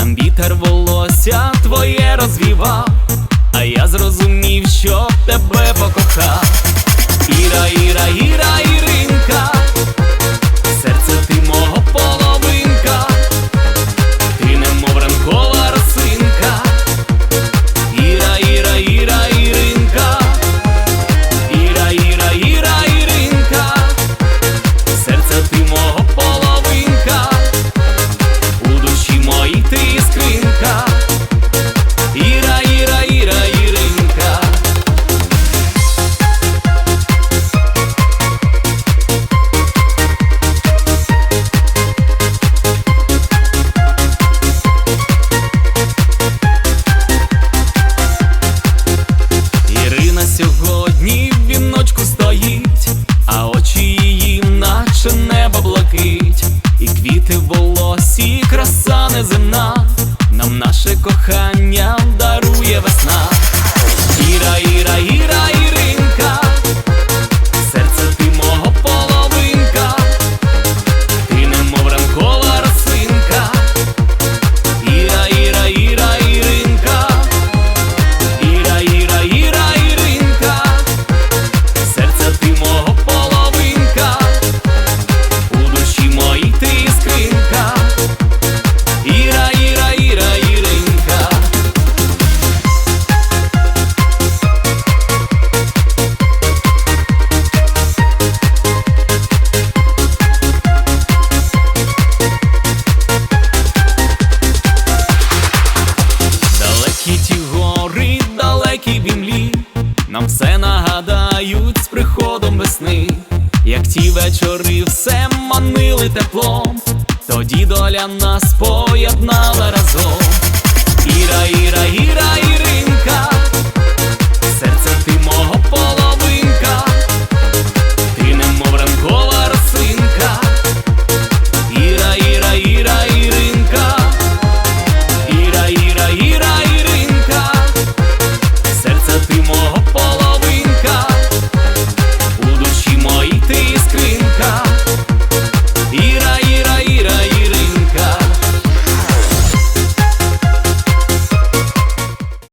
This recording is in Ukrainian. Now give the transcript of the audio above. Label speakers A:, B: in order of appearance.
A: Там вітер волосся твоє розвівав, а я зрозумів, що тебе. Наше кохання. далекій бімлі, нам все нагадають з приходом весни, як ті вечори все манили теплом, тоді доля нас поєднала разом. Іра, іра, іра, іра.